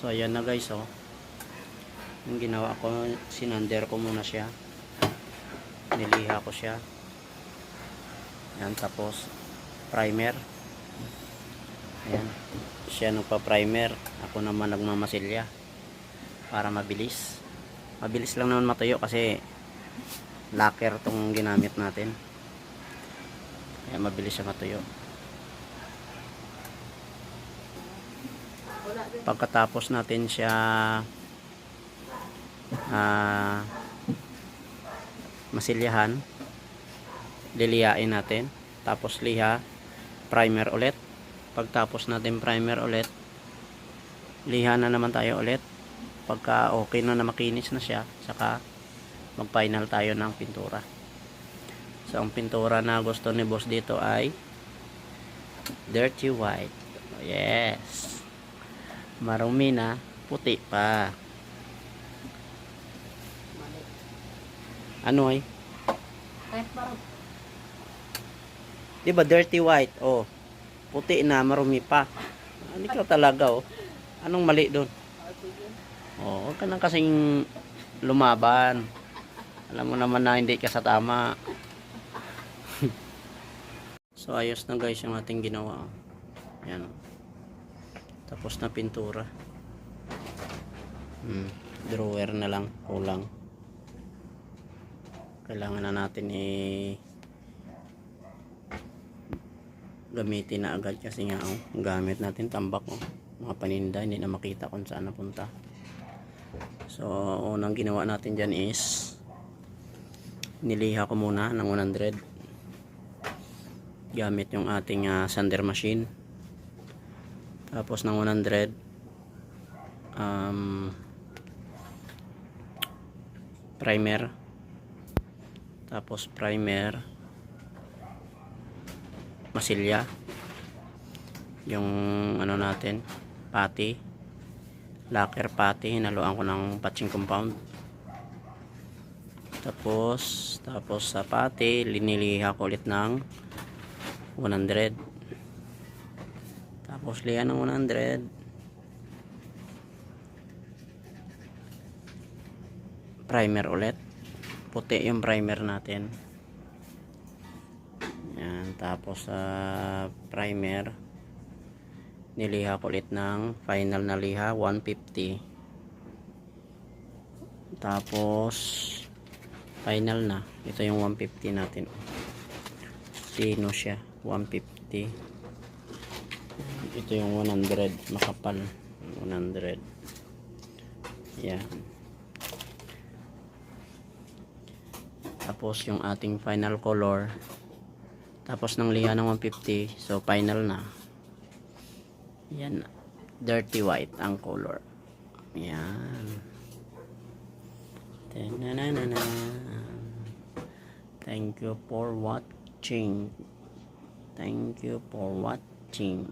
So ayan na guys oh. Yung ginawa ko, sinander ko muna siya. Niliha ko siya. Yan tapos primer. Ayan. Siya nagpa-primer. Ako naman nagmamasilya. Para mabilis. Mabilis lang naman matuyo kasi lacquer tong ginamit natin. Kaya mabilis siya matuyo. Pagkatapos natin siya ah masilyahan, liliyain natin. Tapos liha, primer ulit. Pagtapos natin primer ulit, liha na naman tayo ulit. Pagka okay na na makinis na siya, saka mag-final tayo ng pintura. So, ang pintura na gusto ni boss dito ay dirty white. Yes. Marumi na, puti pa. Ano ay? Kahit parang Di ba dirty white? Oh. Puti na, marumi pa. Ano ikaw talaga oh. Anong mali doon? Oh, huwag ka nang kasing lumaban. Alam mo naman na hindi ka sa tama. so ayos na guys yung ating ginawa. Yan oh. Tapos na pintura. Hmm. Drawer na lang, kulang. Kailangan na natin i gamitin na agad kasi nga oh, gamit natin tambak oh. mga paninda hindi na makita kung saan napunta so unang ginawa natin dyan is niliha ko muna ng 100 gamit yung ating ah, sander machine tapos ng 100 um, primer. Tapos primer. Masilya. Yung ano natin pati. Lacquer pati. Hinaluan ko ng patching compound. Tapos tapos sa pati liniliha ko ulit ng 100 tapos liha ng 100 primer ulit. Puti yung primer natin. Yan, tapos sa primer niliha ulit ng final na liha 150 tapos final na. Ito yung 150 natin. Sino siya? 150 ito yung 100 makapal. 100 yan. Tapos yung ating final color. Tapos ng liha ng 150 so final na. Yan. Dirty white ang color. Yan. Tananana. thank you for watching. Thank you for watching 进